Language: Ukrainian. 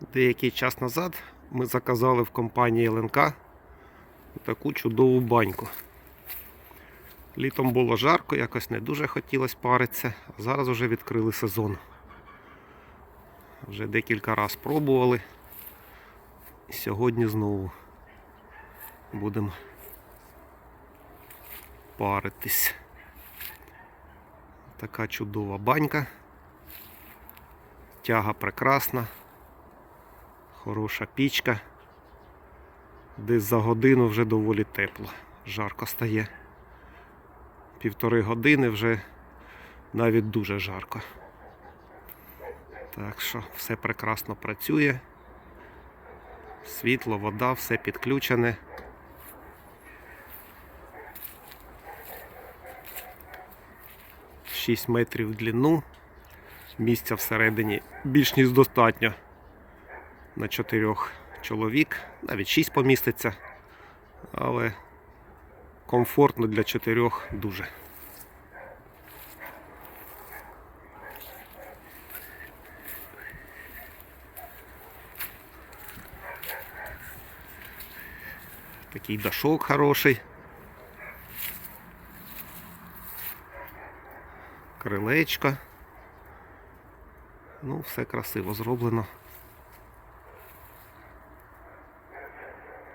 Деякий час назад ми заказали в компанії ЛНК таку чудову баньку. Літом було жарко, якось не дуже хотілося паритися, а зараз вже відкрили сезон. Вже декілька разів пробували. І сьогодні знову будемо паритись. Така чудова банька. Тяга прекрасна. Хороша пічка. Десь за годину вже доволі тепло. Жарко стає. Півтори години вже навіть дуже жарко. Так що все прекрасно працює. Світло, вода, все підключене. Шість метрів в длину. Місця всередині більш ніж достатньо на чотирьох чоловік, навіть шість поміститься, але комфортно для чотирьох дуже. Такий дашок хороший. Крилечко. Ну, все красиво зроблено.